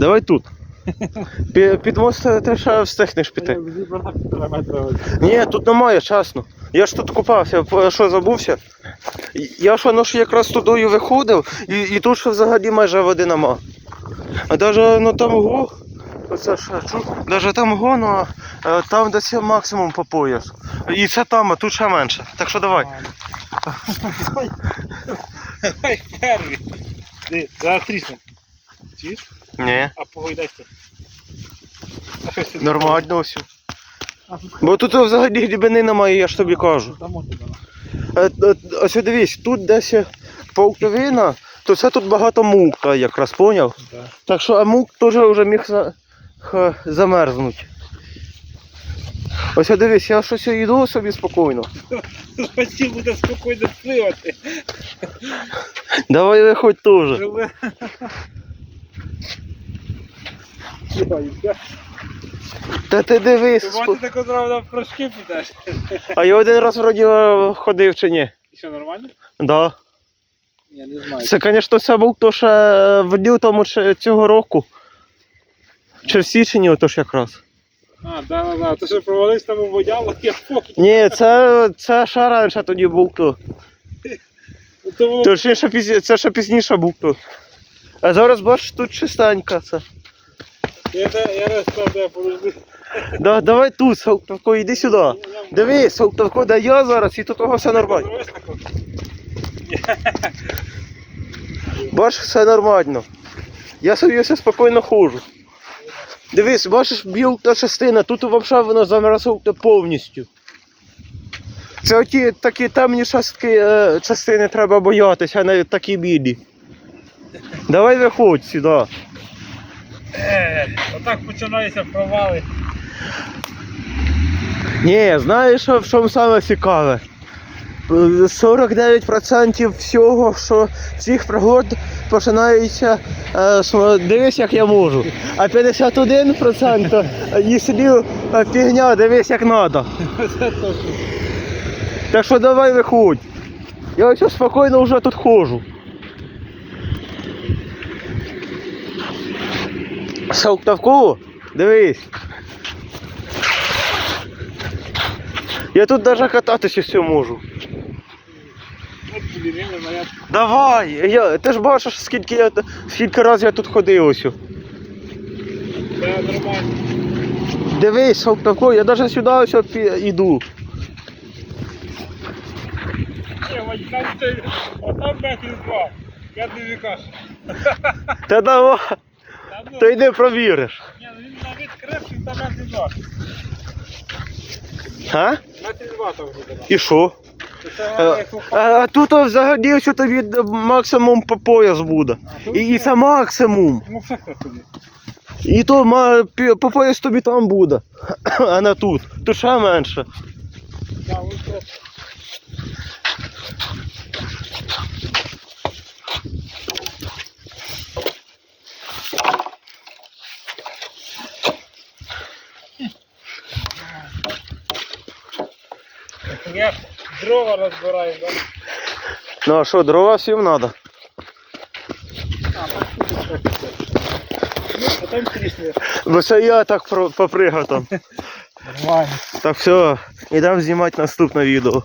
Давай тут. Під мост е, ти ще встигнеш піти. Ні, тут немає, чесно. Я ж тут купався, що забувся. Я ж воно ж якраз туди виходив, і, і тут ще взагалі майже води нема. А навіть ну, там го, оце ж, чу, навіть там го, ну, е, там десь максимум по пояс. І це там, а тут ще менше. Так що давай. Давай перший. Зараз трісне. Чуєш? Ні, А погойдайся. А нормально все. А тут Бо тут взагалі глибини немає, я ж тобі кажу. Е, е, Ось дивись, тут десь є то це тут багато мука, якраз поняв. Да. Так що а мук теж вже міг за... ха, замерзнути. Ось дивись, я щось йду собі спокійно. Хотів буде спокійно пливати. Давай виходь теж. Живе. Та ти дивись. Ти бачиш, так одразу на прыжки підеш. А я один раз вроді е, ходив чи ні? І що, нормально? Да. Я не знаю. Це, звісно, це був то ще в лютому чи цього року. Чи в січні отож якраз. А, да, да, да. Ти що провалився там у водяло, я поки. Ні, це, це ще раніше тоді був то. То було Точніше, пізні- це ще пізніше був то. А зараз бачиш, тут чистенько це. Я, там. Да, давай тут, Салтовко, йди сюди. Дивись, Салтовко, де я зараз, і тут того все нормально. Бачиш, все нормально. Я собі все спокійно ходжу. Дивись, бачиш, білка частина, тут взагалі воно замерзло повністю. Це оті такі темні частки, е, частини треба боятися, а не такі білі. Давай виходь сюди. Е, Отак починаються провали. Ні, знаєш, в чому саме цікаве? Е, 49% всього, що цих пригод починається, е, дивись, як я можу. А 51% якщо е, фігня, дивись, як треба. Так що давай виходь. Я ось спокійно вже тут ходжу. Салтавково? Дивись. Я тут навіть кататися все можу. Давай! Я, ти ж бачиш, скільки я скільки разів я тут ходив ось. Дивись, Салтавково, я навіть сюди ось тобі. Та давай, то йди провіриш. ні, ну він навіть крепший, там метрів два. А? Метрів два там буде. І що? Е, А, а тут взагалі ось тобі максимум по пояс буде. І, і це максимум. Ну, все тобі. І то ма, пі- по пояс тобі там буде. А не тут. Тут ще менше. Да, ось це. Я дрова розбираю, да? Ну а що, дрова всім треба? А, там тут. Ну, а там трісне. Це я так про- попригав там. Нормально. Так все, ідемо знімати наступне відео.